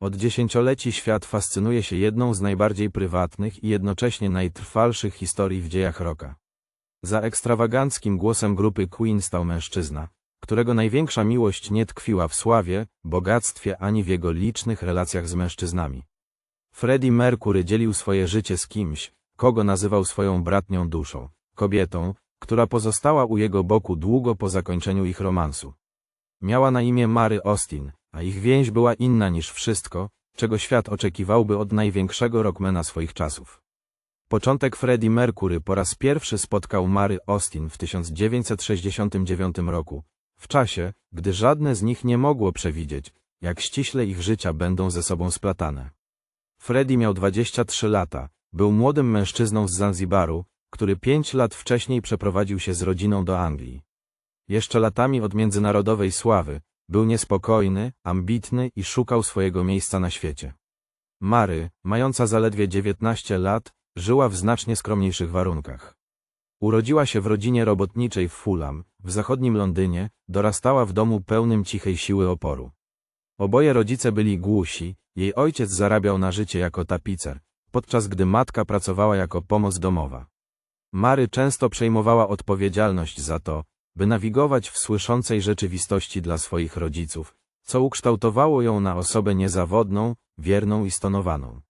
Od dziesięcioleci świat fascynuje się jedną z najbardziej prywatnych i jednocześnie najtrwalszych historii w dziejach rocka. Za ekstrawaganckim głosem grupy Queen stał mężczyzna, którego największa miłość nie tkwiła w sławie, bogactwie ani w jego licznych relacjach z mężczyznami. Freddie Mercury dzielił swoje życie z kimś, kogo nazywał swoją bratnią duszą, kobietą, która pozostała u jego boku długo po zakończeniu ich romansu. Miała na imię Mary Austin, a ich więź była inna niż wszystko, czego świat oczekiwałby od największego rockmana swoich czasów. Początek Freddie Mercury po raz pierwszy spotkał Mary Austin w 1969 roku, w czasie, gdy żadne z nich nie mogło przewidzieć, jak ściśle ich życia będą ze sobą splatane. Freddie miał 23 lata, był młodym mężczyzną z Zanzibaru, który pięć lat wcześniej przeprowadził się z rodziną do Anglii. Jeszcze latami od międzynarodowej sławy, był niespokojny, ambitny i szukał swojego miejsca na świecie. Mary, mająca zaledwie 19 lat, żyła w znacznie skromniejszych warunkach. Urodziła się w rodzinie robotniczej w Fulham, w zachodnim Londynie, dorastała w domu pełnym cichej siły oporu. Oboje rodzice byli głusi, jej ojciec zarabiał na życie jako tapicer, podczas gdy matka pracowała jako pomoc domowa. Mary często przejmowała odpowiedzialność za to, by nawigować w słyszącej rzeczywistości dla swoich rodziców, co ukształtowało ją na osobę niezawodną, wierną i stonowaną.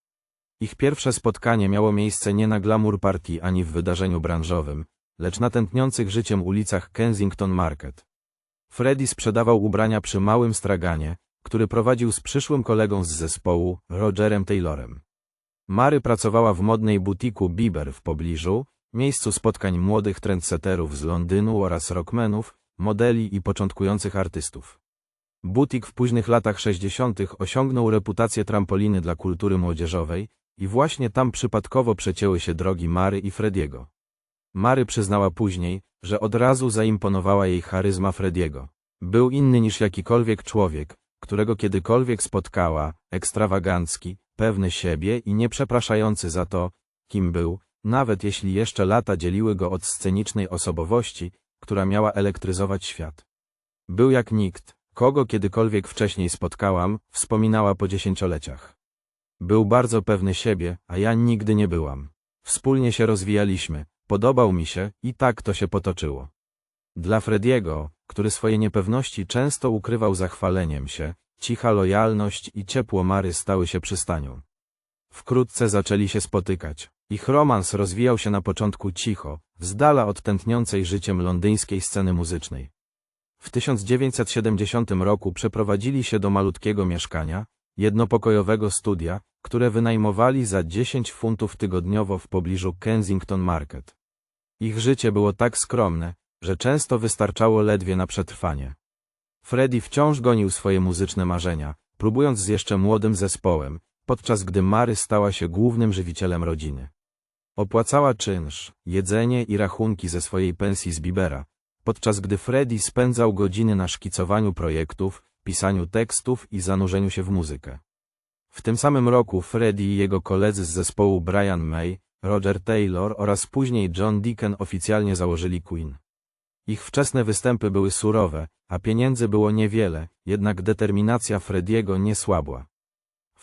Ich pierwsze spotkanie miało miejsce nie na glamour party ani w wydarzeniu branżowym, lecz na tętniących życiem ulicach Kensington Market. Freddy sprzedawał ubrania przy małym straganie, który prowadził z przyszłym kolegą z zespołu, Rogerem Taylorem. Mary pracowała w modnej butiku Bieber w pobliżu, miejscu spotkań młodych trendsetterów z Londynu oraz rockmenów, modeli i początkujących artystów. Butik w późnych latach 60. osiągnął reputację trampoliny dla kultury młodzieżowej i właśnie tam przypadkowo przecięły się drogi Mary i Frediego. Mary przyznała później, że od razu zaimponowała jej charyzma Frediego. Był inny niż jakikolwiek człowiek, którego kiedykolwiek spotkała, ekstrawagancki, pewny siebie i nieprzepraszający za to, kim był, nawet jeśli jeszcze lata dzieliły go od scenicznej osobowości, która miała elektryzować świat. Był jak nikt, kogo kiedykolwiek wcześniej spotkałam, wspominała po dziesięcioleciach. Był bardzo pewny siebie, a ja nigdy nie byłam. Wspólnie się rozwijaliśmy, podobał mi się i tak to się potoczyło. Dla Frediego, który swoje niepewności często ukrywał za chwaleniem się, cicha lojalność i ciepło Mary stały się przystanią. Wkrótce zaczęli się spotykać. Ich romans rozwijał się na początku cicho, z dala od tętniącej życiem londyńskiej sceny muzycznej. W 1970 roku przeprowadzili się do malutkiego mieszkania, jednopokojowego studia, które wynajmowali za 10 funtów tygodniowo w pobliżu Kensington Market. Ich życie było tak skromne, że często wystarczało ledwie na przetrwanie. Freddie wciąż gonił swoje muzyczne marzenia, próbując z jeszcze młodym zespołem, podczas gdy Mary stała się głównym żywicielem rodziny. Opłacała czynsz, jedzenie i rachunki ze swojej pensji z Bibera, podczas gdy Freddie spędzał godziny na szkicowaniu projektów, pisaniu tekstów i zanurzeniu się w muzykę. W tym samym roku Freddie i jego koledzy z zespołu Brian May, Roger Taylor oraz później John Deacon oficjalnie założyli Queen. Ich wczesne występy były surowe, a pieniędzy było niewiele, jednak determinacja Frediego nie słabła.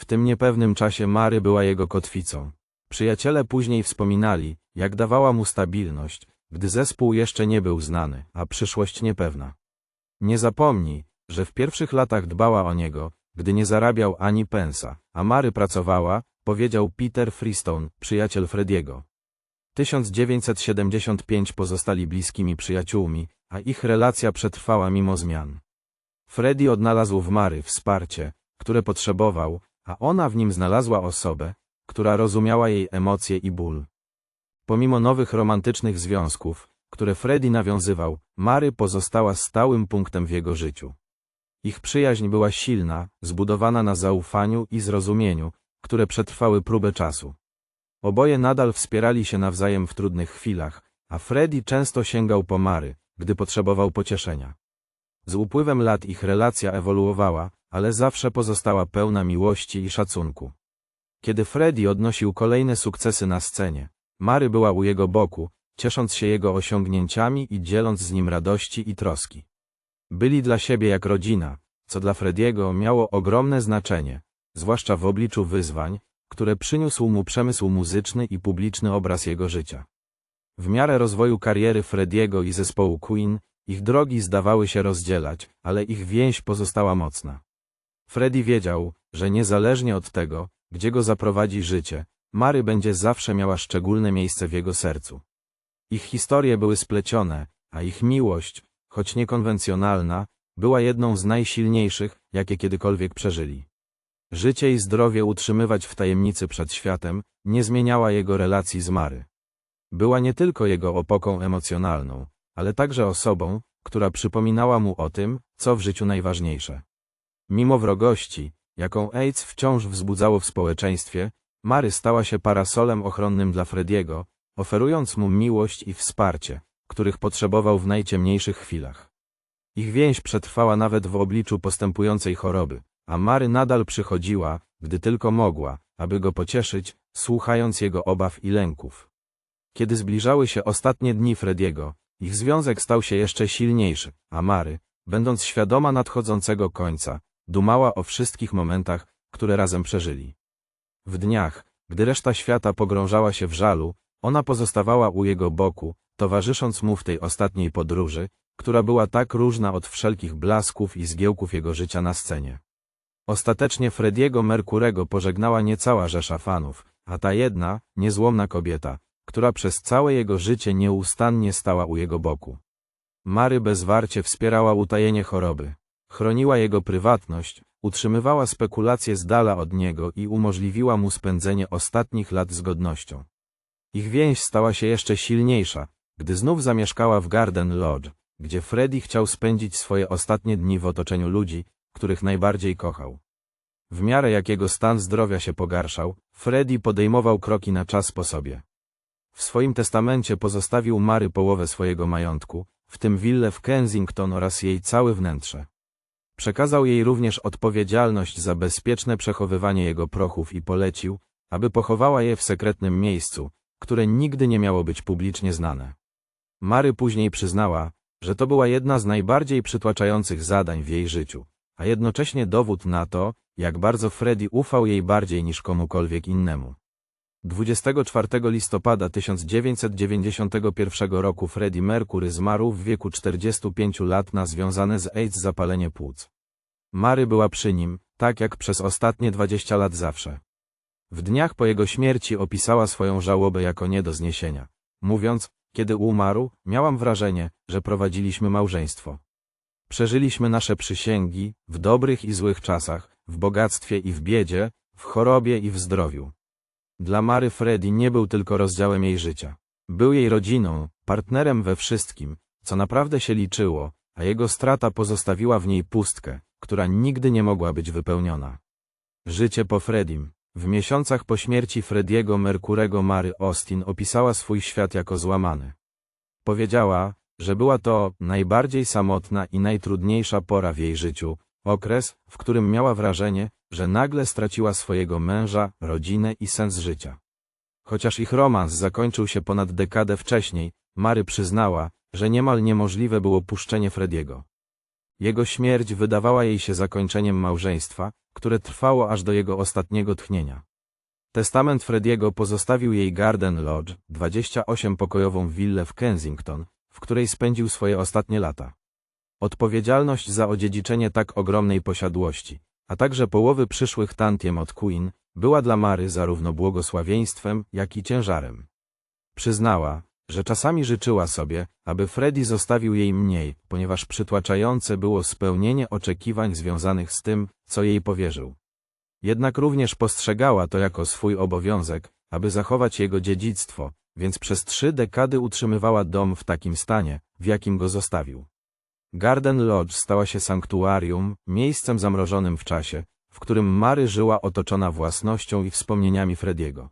W tym niepewnym czasie Mary była jego kotwicą. Przyjaciele później wspominali, jak dawała mu stabilność, gdy zespół jeszcze nie był znany, a przyszłość niepewna. Nie zapomnij, że w pierwszych latach dbała o niego, gdy nie zarabiał ani pensa, a Mary pracowała, powiedział Peter Freestone, przyjaciel Frediego. 1975 pozostali bliskimi przyjaciółmi, a ich relacja przetrwała mimo zmian. Freddy odnalazł w Mary wsparcie, które potrzebował, a ona w nim znalazła osobę, która rozumiała jej emocje i ból. Pomimo nowych romantycznych związków, które Freddy nawiązywał, Mary pozostała stałym punktem w jego życiu. Ich przyjaźń była silna, zbudowana na zaufaniu i zrozumieniu, które przetrwały próbę czasu. Oboje nadal wspierali się nawzajem w trudnych chwilach, a Freddy często sięgał po Mary, gdy potrzebował pocieszenia. Z upływem lat ich relacja ewoluowała, ale zawsze pozostała pełna miłości i szacunku. Kiedy Freddy odnosił kolejne sukcesy na scenie, Mary była u jego boku, ciesząc się jego osiągnięciami i dzieląc z nim radości i troski. Byli dla siebie jak rodzina, co dla Frediego miało ogromne znaczenie, zwłaszcza w obliczu wyzwań, które przyniósł mu przemysł muzyczny i publiczny obraz jego życia. W miarę rozwoju kariery Frediego i zespołu Queen, ich drogi zdawały się rozdzielać, ale ich więź pozostała mocna. Freddie wiedział, że niezależnie od tego, gdzie go zaprowadzi życie, Mary będzie zawsze miała szczególne miejsce w jego sercu. Ich historie były splecione, a ich miłość, choć niekonwencjonalna, była jedną z najsilniejszych, jakie kiedykolwiek przeżyli. Życie i zdrowie utrzymywać w tajemnicy przed światem nie zmieniała jego relacji z Mary. Była nie tylko jego opoką emocjonalną, ale także osobą, która przypominała mu o tym, co w życiu najważniejsze. Mimo wrogości, jaką AIDS wciąż wzbudzało w społeczeństwie, Mary stała się parasolem ochronnym dla Frediego, oferując mu miłość i wsparcie, których potrzebował w najciemniejszych chwilach. Ich więź przetrwała nawet w obliczu postępującej choroby, a Mary nadal przychodziła, gdy tylko mogła, aby go pocieszyć, słuchając jego obaw i lęków. Kiedy zbliżały się ostatnie dni Frediego, ich związek stał się jeszcze silniejszy, a Mary, będąc świadoma nadchodzącego końca, dumała o wszystkich momentach, które razem przeżyli. W dniach, gdy reszta świata pogrążała się w żalu, ona pozostawała u jego boku, towarzysząc mu w tej ostatniej podróży, która była tak różna od wszelkich blasków i zgiełków jego życia na scenie. Ostatecznie Frediego Merkurego pożegnała niecała rzesza fanów, a ta jedna, niezłomna kobieta, która przez całe jego życie nieustannie stała u jego boku. Mary bezwarcie wspierała utajenie choroby, chroniła jego prywatność, utrzymywała spekulacje z dala od niego i umożliwiła mu spędzenie ostatnich lat z godnością. Ich więź stała się jeszcze silniejsza, gdy znów zamieszkała w Garden Lodge, gdzie Freddy chciał spędzić swoje ostatnie dni w otoczeniu ludzi, których najbardziej kochał. W miarę jak jego stan zdrowia się pogarszał, Freddy podejmował kroki na czas po sobie. W swoim testamencie pozostawił Mary połowę swojego majątku, w tym willę w Kensington oraz jej całe wnętrze. Przekazał jej również odpowiedzialność za bezpieczne przechowywanie jego prochów i polecił, aby pochowała je w sekretnym miejscu, które nigdy nie miało być publicznie znane. Mary później przyznała, że to była jedna z najbardziej przytłaczających zadań w jej życiu, a jednocześnie dowód na to, jak bardzo Freddy ufał jej bardziej niż komukolwiek innemu. 24 listopada 1991 roku Freddie Mercury zmarł w wieku 45 lat na związane z AIDS zapalenie płuc. Mary była przy nim, tak jak przez ostatnie 20 lat zawsze. W dniach po jego śmierci opisała swoją żałobę jako nie do zniesienia, mówiąc, kiedy umarł, miałam wrażenie, że prowadziliśmy małżeństwo. Przeżyliśmy nasze przysięgi, w dobrych i złych czasach, w bogactwie i w biedzie, w chorobie i w zdrowiu. Dla Mary Freddy nie był tylko rozdziałem jej życia. Był jej rodziną, partnerem we wszystkim, co naprawdę się liczyło, a jego strata pozostawiła w niej pustkę, która nigdy nie mogła być wypełniona. Życie po Fredim. W miesiącach po śmierci Frediego Merkurego Mary Austin opisała swój świat jako złamany. Powiedziała, że była to najbardziej samotna i najtrudniejsza pora w jej życiu, okres, w którym miała wrażenie, że nagle straciła swojego męża, rodzinę i sens życia. Chociaż ich romans zakończył się ponad dekadę wcześniej, Mary przyznała, że niemal niemożliwe było puszczenie Frediego. Jego śmierć wydawała jej się zakończeniem małżeństwa, które trwało aż do jego ostatniego tchnienia. Testament Frediego pozostawił jej Garden Lodge, 28-pokojową willę w Kensington, w której spędził swoje ostatnie lata. Odpowiedzialność za odziedziczenie tak ogromnej posiadłości, a także połowy przyszłych tantiem od Queen, była dla Mary zarówno błogosławieństwem, jak i ciężarem. Przyznała, że czasami życzyła sobie, aby Freddy zostawił jej mniej, ponieważ przytłaczające było spełnienie oczekiwań związanych z tym, co jej powierzył. Jednak również postrzegała to jako swój obowiązek, aby zachować jego dziedzictwo, więc przez trzy dekady utrzymywała dom w takim stanie, w jakim go zostawił. Garden Lodge stała się sanktuarium, miejscem zamrożonym w czasie, w którym Mary żyła otoczona własnością i wspomnieniami Frediego.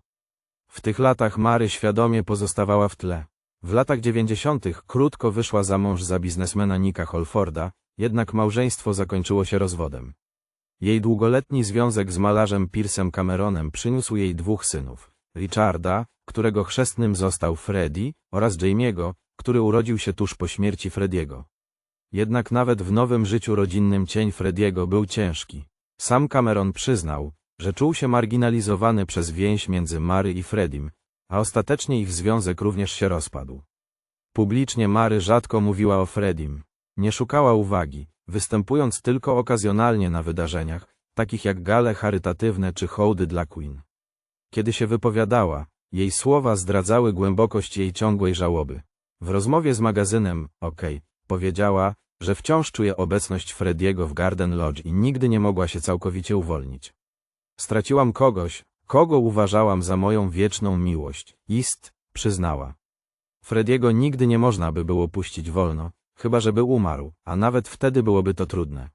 W tych latach Mary świadomie pozostawała w tle. W latach dziewięćdziesiątych krótko wyszła za mąż za biznesmena Nika Holforda, jednak małżeństwo zakończyło się rozwodem. Jej długoletni związek z malarzem Piersem Cameronem przyniósł jej dwóch synów. Richarda, którego chrzestnym został Freddy, oraz Jamie'ego, który urodził się tuż po śmierci Frediego. Jednak nawet w nowym życiu rodzinnym cień Frediego był ciężki. Sam Cameron przyznał, że czuł się marginalizowany przez więź między Mary i Fredim, a ostatecznie ich związek również się rozpadł. Publicznie Mary rzadko mówiła o Fredim. Nie szukała uwagi, występując tylko okazjonalnie na wydarzeniach, takich jak gale charytatywne czy hołdy dla Queen. Kiedy się wypowiadała, jej słowa zdradzały głębokość jej ciągłej żałoby. W rozmowie z magazynem OK powiedziała, że wciąż czuje obecność Frediego w Garden Lodge i nigdy nie mogła się całkowicie uwolnić. Straciłam kogoś, kogo uważałam za moją wieczną miłość. Ist, przyznała. Frediego nigdy nie można by było puścić wolno, chyba żeby umarł, a nawet wtedy byłoby to trudne.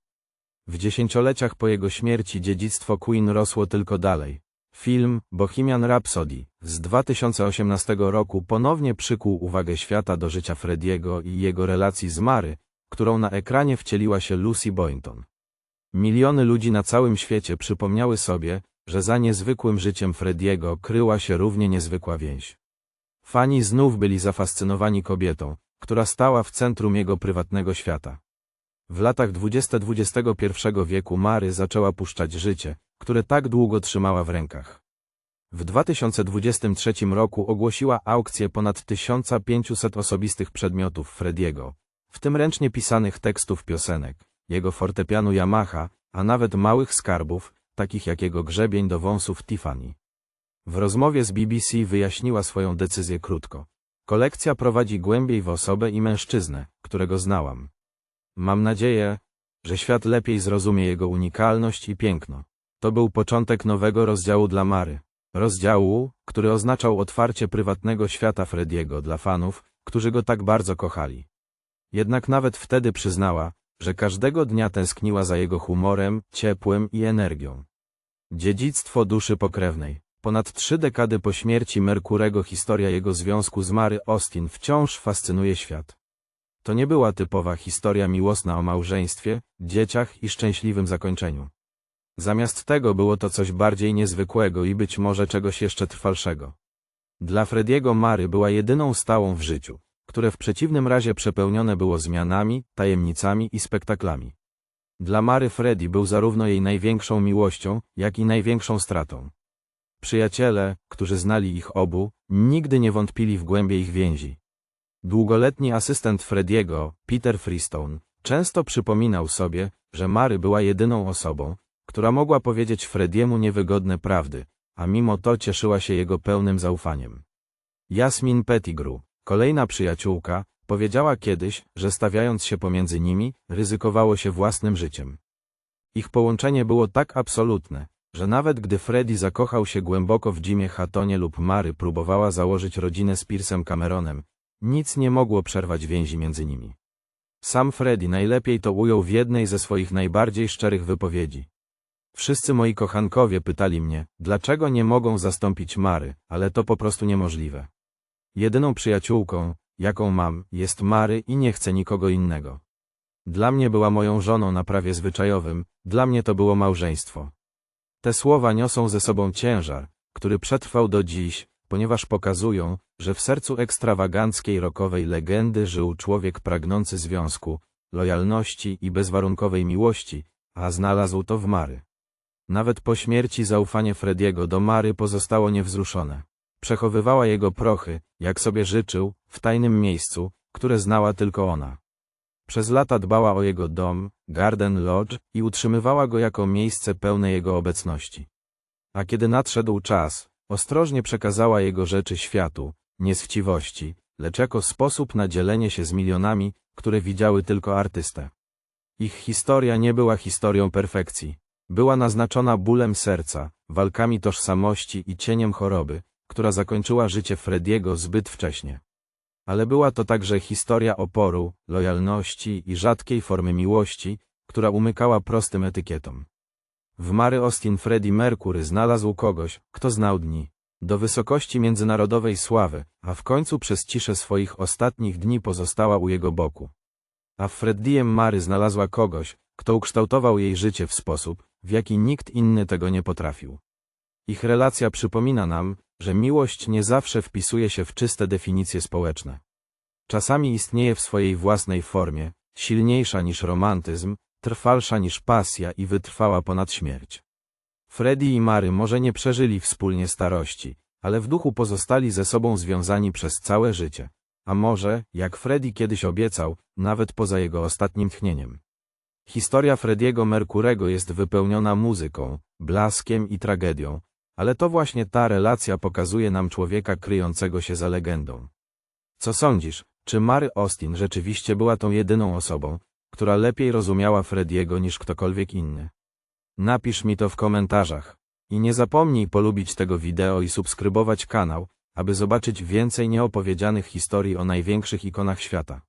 W dziesięcioleciach po jego śmierci dziedzictwo Queen rosło tylko dalej. Film Bohemian Rhapsody z 2018 roku ponownie przykuł uwagę świata do życia Frediego i jego relacji z Mary, którą na ekranie wcieliła się Lucy Boynton. Miliony ludzi na całym świecie przypomniały sobie, że za niezwykłym życiem Frediego kryła się równie niezwykła więź. Fani znów byli zafascynowani kobietą, która stała w centrum jego prywatnego świata. W latach 20 XXI wieku Mary zaczęła puszczać życie, które tak długo trzymała w rękach. W 2023 roku ogłosiła aukcję ponad 1500 osobistych przedmiotów Frediego, w tym ręcznie pisanych tekstów piosenek, jego fortepianu Yamaha, a nawet małych skarbów, takich jak jego grzebień do wąsów Tiffany. W rozmowie z BBC wyjaśniła swoją decyzję krótko. Kolekcja prowadzi głębiej w osobę i mężczyznę, którego znałam. Mam nadzieję, że świat lepiej zrozumie jego unikalność i piękno. To był początek nowego rozdziału dla Mary. Rozdziału, który oznaczał otwarcie prywatnego świata Frediego dla fanów, którzy go tak bardzo kochali. Jednak nawet wtedy przyznała, że każdego dnia tęskniła za jego humorem, ciepłem i energią. Dziedzictwo duszy pokrewnej. Ponad trzy dekady po śmierci Merkurego historia jego związku z Mary Austin wciąż fascynuje świat. To nie była typowa historia miłosna o małżeństwie, dzieciach i szczęśliwym zakończeniu. Zamiast tego było to coś bardziej niezwykłego i być może czegoś jeszcze trwalszego. Dla Frediego Mary była jedyną stałą w życiu, które w przeciwnym razie przepełnione było zmianami, tajemnicami i spektaklami. Dla Mary Freddy był zarówno jej największą miłością, jak i największą stratą. Przyjaciele, którzy znali ich obu, nigdy nie wątpili w głębie ich więzi. Długoletni asystent Frediego, Peter Freestone, często przypominał sobie, że Mary była jedyną osobą, która mogła powiedzieć Frediemu niewygodne prawdy, a mimo to cieszyła się jego pełnym zaufaniem. Jasmin Pettigrew, kolejna przyjaciółka, powiedziała kiedyś, że stawiając się pomiędzy nimi, ryzykowało się własnym życiem. Ich połączenie było tak absolutne, że nawet gdy Freddy zakochał się głęboko w Jimie Hattonie lub Mary próbowała założyć rodzinę z Piersem Cameronem, nic nie mogło przerwać więzi między nimi. Sam Freddy najlepiej to ujął w jednej ze swoich najbardziej szczerych wypowiedzi. Wszyscy moi kochankowie pytali mnie, dlaczego nie mogą zastąpić Mary, ale to po prostu niemożliwe. Jedyną przyjaciółką, jaką mam, jest Mary i nie chcę nikogo innego. Dla mnie była moją żoną na prawie zwyczajowym, dla mnie to było małżeństwo. Te słowa niosą ze sobą ciężar, który przetrwał do dziś, ponieważ pokazują, że w sercu ekstrawaganckiej rokowej legendy żył człowiek pragnący związku, lojalności i bezwarunkowej miłości, a znalazł to w Mary. Nawet po śmierci zaufanie Frediego do Mary pozostało niewzruszone. Przechowywała jego prochy, jak sobie życzył, w tajnym miejscu, które znała tylko ona. Przez lata dbała o jego dom, Garden Lodge i utrzymywała go jako miejsce pełne jego obecności. A kiedy nadszedł czas, ostrożnie przekazała jego rzeczy światu, nie z chciwości, lecz jako sposób na dzielenie się z milionami, które widziały tylko artystę. Ich historia nie była historią perfekcji. Była naznaczona bólem serca, walkami tożsamości i cieniem choroby, która zakończyła życie Frediego zbyt wcześnie. Ale była to także historia oporu, lojalności i rzadkiej formy miłości, która umykała prostym etykietom. W Mary Austin Freddie Mercury znalazł kogoś, kto znał dni, do wysokości międzynarodowej sławy, a w końcu przez ciszę swoich ostatnich dni pozostała u jego boku. A w Freddiem Mary znalazła kogoś, kto ukształtował jej życie w sposób, w jaki nikt inny tego nie potrafił. Ich relacja przypomina nam, że miłość nie zawsze wpisuje się w czyste definicje społeczne. Czasami istnieje w swojej własnej formie, silniejsza niż romantyzm, trwalsza niż pasja i wytrwała ponad śmierć. Freddy i Mary może nie przeżyli wspólnie starości, ale w duchu pozostali ze sobą związani przez całe życie. A może, jak Freddy kiedyś obiecał, nawet poza jego ostatnim tchnieniem. Historia Frediego Merkurego jest wypełniona muzyką, blaskiem i tragedią, ale to właśnie ta relacja pokazuje nam człowieka kryjącego się za legendą. Co sądzisz, czy Mary Austin rzeczywiście była tą jedyną osobą, która lepiej rozumiała Frediego niż ktokolwiek inny? Napisz mi to w komentarzach. I nie zapomnij polubić tego wideo i subskrybować kanał, aby zobaczyć więcej nieopowiedzianych historii o największych ikonach świata.